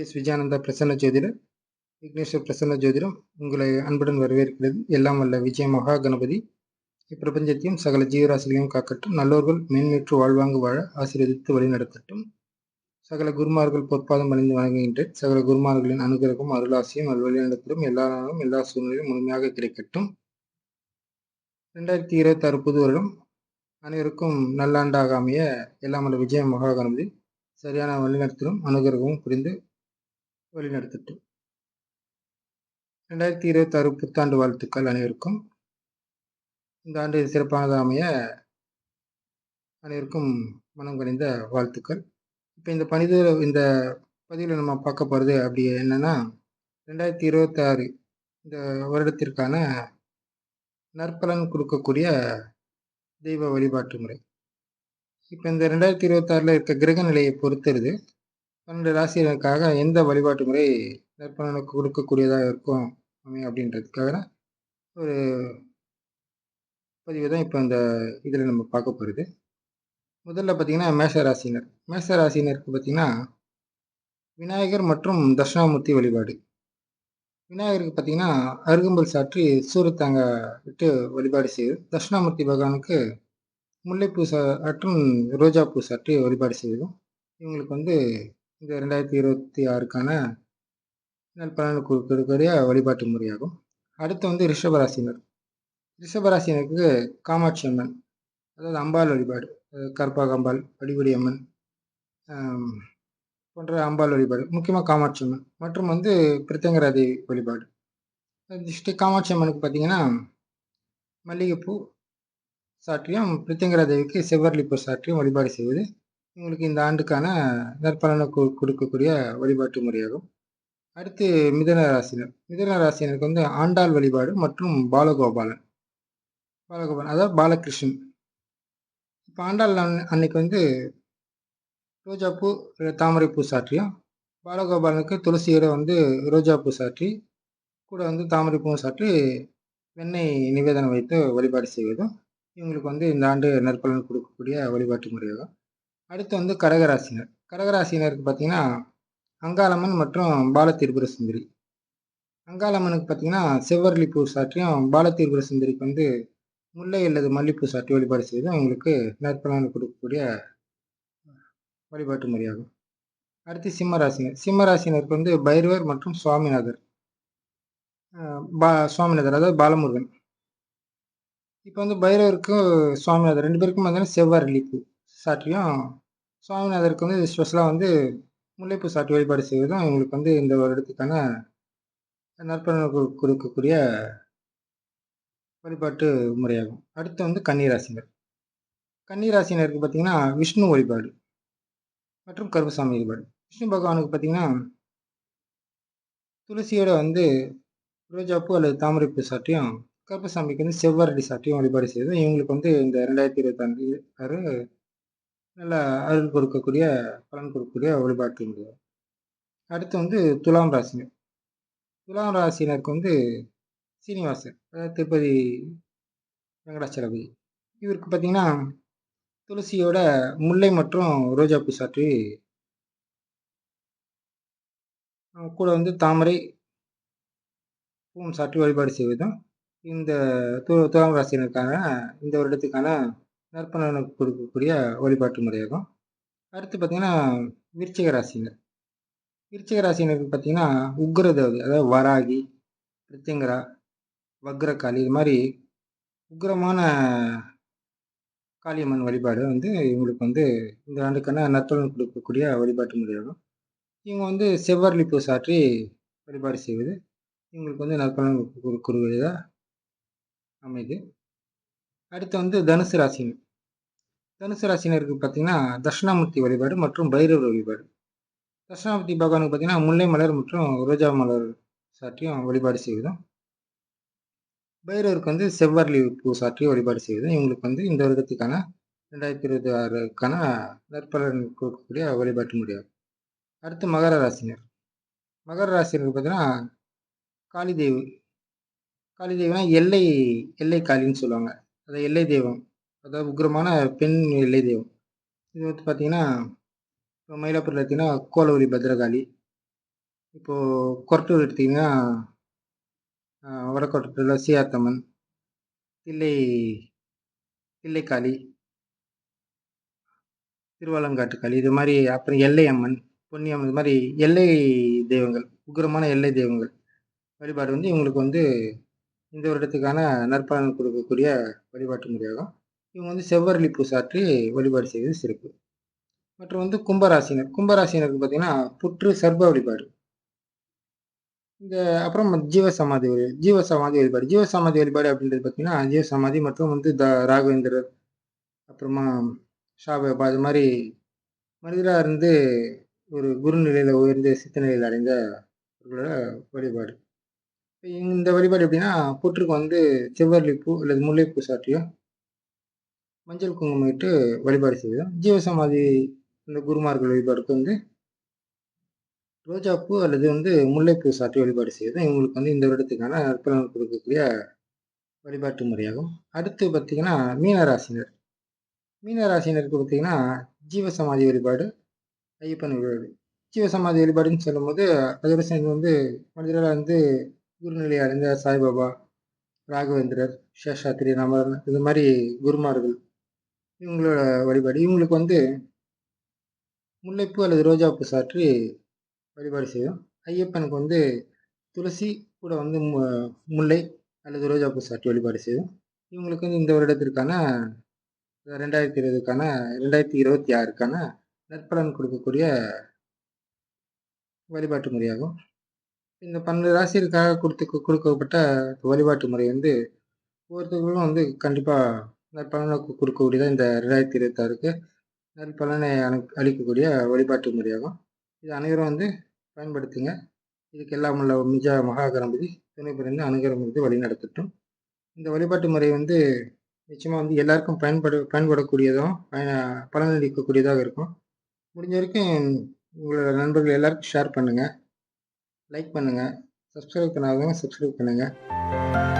S விஜயானந்தா Prasanna ஜோதிடர் விக்னேஸ்வர் பிரசன்ன ஜோதிடம் உங்களை அன்புடன் வரவேற்கிறது. எல்லாம் வல்ல விஜய மகா கணபதி. இப்பிரபஞ்சத்தையும் சகல ஜீவராசிகளையும் காக்கட்டும். நல்லோர்கள் மேன்மேற்று வாழ்வாங்கு வாழ ஆசீர்வதித்து வழிநடத்தட்டும். சகல குருமார்கள் பொற்பாதம் அணிந்து வணங்குகின்றேன். சகல குருமார்களின் அனுகிரகம் அருளாசியும் வழிநடத்திலும் எல்லா நாளும் எல்லா சூழ்நிலையும் முழுமையாக கிடைக்கட்டும். ரெண்டாயிரத்தி இருபத்தி ஆறு புது வருடம் அனைவருக்கும் நல்லாண்டாக அமைய எல்லாம் விஜய மகா கணபதி. சரியான வழிநடத்திலும் அனுகிரகமும் புரிந்து வழிநடத்தட்டும். ரெண்டாயிரத்தி இருபத்தி ஆறு புத்தாண்டு வாழ்த்துக்கள் அனைவருக்கும். இந்த ஆண்டு சிறப்பானதாக அமைய அனைவருக்கும் மனம் கணிந்த வாழ்த்துக்கள். இப்போ இந்த பணிது இந்த பதிவில் நம்ம பார்க்க போகிறது அப்படி என்னென்னா ரெண்டாயிரத்தி இருபத்தாறு இந்த வருடத்திற்கான நற்பலன் கொடுக்கக்கூடிய தெய்வ வழிபாட்டு முறை. இப்போ இந்த ரெண்டாயிரத்தி இருபத்தாறில் இருக்க கிரக நிலையை பொறுத்துருது. பன்னெண்டு ராசிகளுக்காக எந்த வழிபாட்டு முறை நற்பலனுக்கு கொடுக்கக்கூடியதாக இருக்கும்? அப்படின்றதுக்காக ஒரு பதிவு தான் இப்போ இந்த இதில் நம்ம பார்க்க போகிறது முதல்ல பார்த்திங்கன்னா மேஷராசினர் மேஷராசினருக்கு மேஷ பார்த்திங்கன்னா விநாயகர் மற்றும் தட்சிணாமூர்த்தி வழிபாடு. விநாயகருக்கு பார்த்திங்கன்னா அருகம்புல் சாற்றி சூரத்தாங்க விட்டு வழிபாடு செய்வது தட்சிணாமூர்த்தி பகவானுக்கு முல்லைப்பூ சாற்றும் மற்றும் ரோஜாப்பூ சாற்றி வழிபாடு செய்வதும் இவங்களுக்கு வந்து இந்த ரெண்டாயிரத்தி இருபத்தி ஆறுக்கான நல் பலன் கொடுக்கக்கூடிய வழிபாட்டு முறையாகும். அடுத்து வந்து ரிஷபராசினர். ரிஷபராசினருக்கு காமாட்சி அம்மன் அதாவது அம்பாள் வழிபாடு கற்பாக அம்பாள் வடிவடி அம்மன் போன்ற அம்பாள் வழிபாடு முக்கியமாக காமாட்சி அம்மன் மற்றும் வந்து பிரத்யங்கரா தேவி வழிபாடு. திருஷ்டி காமாட்சி அம்மனுக்கு பார்த்தீங்கன்னா மல்லிகைப்பூ சாற்றியும் பிரித்தங்கரா தேவிக்கு செவ்வரளிப்பூ சாற்றியும் வழிபாடு செய்வது இவங்களுக்கு இந்த ஆண்டுக்கான நற்பலனை கொடுக்கக்கூடிய வழிபாட்டு முறையாகும். அடுத்து மிதன ராசினர் மிதன ராசினருக்கு வந்து ஆண்டாள் வழிபாடு மற்றும் பாலகோபாலன். பாலகோபாலன் அதாவது பாலகிருஷ்ணன். இப்போ ஆண்டாள் அன்னைக்கு வந்து ரோஜாப்பூ தாமரைப்பூ சாற்றியும் பாலகோபாலனுக்கு துளசியோட வந்து ரோஜாப்பூ சாற்றி கூட வந்து தாமரைப்பூவும் சாற்றி வெண்ணெய் நிவேதனம் வைத்து வழிபாடு செய்வதும் இவங்களுக்கு வந்து இந்த ஆண்டு நற்பலன் கொடுக்கக்கூடிய வழிபாட்டு முறையாகும். அடுத்து வந்து கடகராசினர். கடகராசினருக்கு பார்த்தீங்கன்னா அங்காளம்மன் மற்றும் பாலத்திரிபுர சுந்தரி. அங்காளம்மனுக்கு பார்த்தீங்கன்னா செவ்வரளி பூ சாற்றியும் பாலத்திரிபுர சுந்தரிக்கு வந்து முல்லை அல்லது மல்லிப்பூ சாற்றி வழிபாடு செய்து அவங்களுக்கு நற்பலன் கொடுக்கக்கூடிய வழிபாட்டு முறையாகும். அடுத்து சிம்மராசினர். சிம்மராசினருக்கு வந்து பைரவர் மற்றும் சுவாமிநாதர். பா சுவாமிநாதர் அதாவது பாலமுருகன். இப்போ வந்து பைரவருக்கும் சுவாமிநாதர் ரெண்டு பேருக்கும் பார்த்தீங்கன்னா செவ்வாய் பூ சாற்றியும் சுவாமிநாதருக்கு வந்து ஸ்பெஷலாக வந்து முல்லைப்பூ சாட்டி வழிபாடு செய்வதும் இவங்களுக்கு வந்து இந்த வருடத்துக்கான நற்பணம் கொடுக்கக்கூடிய வழிபாட்டு முறையாகும். அடுத்து வந்து கன்னிராசினர். கன்னிராசினருக்கு பார்த்தீங்கன்னா விஷ்ணு வழிபாடு மற்றும் கருப்பசாமி வழிபாடு. விஷ்ணு பகவானுக்கு பார்த்தீங்கன்னா துளசியோட வந்து ரோஜாப்பூ அல்லது தாமரைப்பூ சாட்டியும் கருப்பசாமிக்கு வந்து செவ்வரடி சாட்டியும் வழிபாடு செய்வது இவங்களுக்கு வந்து இந்த ரெண்டாயிரத்தி இருபத்தாண்டு ஆறு நல்ல அருள் கொடுக்கக்கூடிய பலன் கொடுக்கக்கூடிய வழிபாட்டு உண்டு அடுத்து வந்து துலாம் ராசினர் துலாம் ராசினருக்கு வந்து சீனிவாசர் அதாவது திருப்பதி வெங்கடாச்சலபதி. இவருக்கு பார்த்தீங்கன்னா துளசியோட முல்லை மற்றும் ரோஜாப்பூ சாற்றி கூட வந்து தாமரை பூவும் சாற்றி வழிபாடு செய்வதும் இந்த து துலாம் ராசினருக்கான இந்த வருடத்துக்கான நற்பலனுக்கு கொடுக்கக்கூடிய வழிபாட்டு முறையாகும் அடுத்து பார்த்திங்கன்னா விருச்சிக ராசினர் விருச்சிக ராசினருக்கு பார்த்திங்கன்னா உக்ர தேவதை அதாவது வராகி பிரித்திங்கரா வக்ரகாளி இது மாதிரி உக்ரமான காளியம்மன் வழிபாடு வந்து இவங்களுக்கு வந்து இந்த ஆண்டுக்கான நற்பலன் கொடுக்கக்கூடிய வழிபாட்டு முறையாகும் இவங்க வந்து செவ்வரளி பூ சாற்றி வழிபாடு செய்வது இவங்களுக்கு வந்து நற்பலன் கொடுக்கக்கூடியதாக அமைது அடுத்து வந்து தனுசு ராசினர் தனுசு ராசினருக்கு பார்த்தீங்கன்னா தட்சிணாமூர்த்தி வழிபாடு மற்றும் பைரவர் வழிபாடு. தட்சிணாமூர்த்தி பகவானுக்கு பார்த்தீங்கன்னா முல்லை மலர் மற்றும் ரோஜா மலர் சாற்றியும் வழிபாடு செய்வதும். பைரவருக்கு வந்து செவ்வரளி பூ சாற்றி வழிபாடு செய்வதும். இவங்களுக்கு வந்து இந்த வருடத்துக்கான ரெண்டாயிரத்தி இருபத்தி ஆறுக்கான நற்பலன் கொடுக்கக்கூடிய வழிபாட்டு முடியாது அடுத்து மகர ராசினர் மகர ராசினருக்கு பார்த்தீங்கன்னா காளி தேவி காளி தெய்வம்னா எல்லை எல்லை காளின்னு சொல்லுவாங்க. அது எல்லை தெய்வம். அதாவது உக்ரமான பெண் எல்லை தெய்வம். இது வந்து பார்த்தீங்கன்னா மயிலாப்பூரில் எடுத்திங்கன்னா கோலவரி பத்ரகாளி. இப்போ கொரட்டூர் எடுத்தீங்கன்னா வடக்கோட்டத்தில் சியாத்தம்மன் தில்லை தில்லைக்காளி திருவாலங்காட்டு இது மாதிரி அப்புறம் எல்லை அம்மன் பொன்னியம்மன் இது மாதிரி எல்லை தெய்வங்கள் உக்கிரமான எல்லை தெய்வங்கள். வழிபாடு வந்து இவங்களுக்கு வந்து இந்த வருடத்துக்கான நற்பலன் கொடுக்கக்கூடிய வழிபாட்டு முறையாகும். இவங்க வந்து செவ்வரளி பூசாற்றி வழிபாடு செய்வது சிறப்பு. மற்றும் வந்து கும்பராசினர் கும்பராசினருக்கு பார்த்தீங்கன்னா புற்று சர்ப வழிபாடு. இந்த அப்புறம் ஜீவசமாதி ஜீவசமாதி வழிபாடு. ஜீவசமாதி வழிபாடு அப்படின்றது பார்த்தீங்கன்னா ஜீவசமாதி மற்றும் வந்து த ராகவேந்திரர் அப்புறமா ஷாபேபா இது மாதிரி மனிதராக இருந்து ஒரு குரு நிலையில் உயர்ந்து சித்த நிலையில் அடைந்த வழிபாடு. இந்த வழிபாடு எப்படின்னா புற்றுக்கு வந்து செவ்வரளி பூ அல்லது முல்லைப்பூ சாற்றியும் மஞ்சள் குங்குமம் இட்டு வழிபாடு செய்வோம் ஜீவசமாதி இந்த குருமார்கள் வழிபாடுக்கு வந்து ரோஜாப்பூ அல்லது வந்து முல்லைப்பூ சாற்றி வழிபாடு செய்வது இவங்களுக்கு வந்து இந்த வருடத்துக்கான நற்பலன் கொடுக்கக்கூடிய வழிபாட்டு முறையாகும். அடுத்து பார்த்தீங்கன்னா மீனராசினர். மீனராசினருக்கு பார்த்திங்கன்னா ஜீவசமாதி வழிபாடு ஐயப்பன் வழிபாடு. ஜீவசமாதி வழிபாடுன்னு சொல்லும்போது அதோட சேர்ந்து வந்து மனிதராக வந்து குருநிலை அடைந்த சாய்பாபா ராகவேந்திரர் சேஷாத்திரி நமரன் இது மாதிரி குருமார்கள் இவங்களோட வழிபாடு. இவங்களுக்கு வந்து முல்லைப்பூ அல்லது ரோஜாப்பூ சாற்றி வழிபாடு செய்யும் ஐயப்பனுக்கு வந்து துளசி கூட வந்து மு- முல்லை அல்லது ரோஜாப்பூ சாற்றி வழிபாடு செய்யும் இவங்களுக்கு வந்து இந்த வருடத்திற்கான ரெண்டாயிரத்தி இருபதுக்கான ரெண்டாயிரத்தி இருபத்தி ஆறுக்கான நற்பலன் கொடுக்கக்கூடிய வழிபாட்டு முறையாகும். இந்த பன்னெண்டு ராசிகளுக்காக கொடுத்து கொடுக்கப்பட்ட வழிபாட்டு முறை வந்து ஒவ்வொருத்தர்களும் வந்து கண்டிப்பாக நற்பலனை கொடுக்கக்கூடியதாக இந்த ரெண்டாயிரத்தி இருபத்தாறுக்கு. நற்பலனை அளிக்கக்கூடிய வழிபாட்டு முறையாகும். இது அனைவரும் வந்து பயன்படுத்துங்க. இதுக்கு எல்லாம் உள்ள மிஜ மகாகரம்பதி துணை புரிந்து அனுகிரமித்து வழி நடத்தட்டும். இந்த வழிபாட்டு முறை வந்து நிச்சயமாக வந்து எல்லாருக்கும் பயன்படு பயன்படக்கூடியதும் பயன பலனளிக்கக்கூடியதாக இருக்கும். முடிஞ்ச வரைக்கும் உங்களோட நண்பர்கள் எல்லாருக்கும் ஷேர் பண்ணுங்கள் லைக் பண்ணுங்கள் சப்ஸ்கிரைப் பண்ணாதவங்க சப்ஸ்கிரைப் பண்ணுங்கள்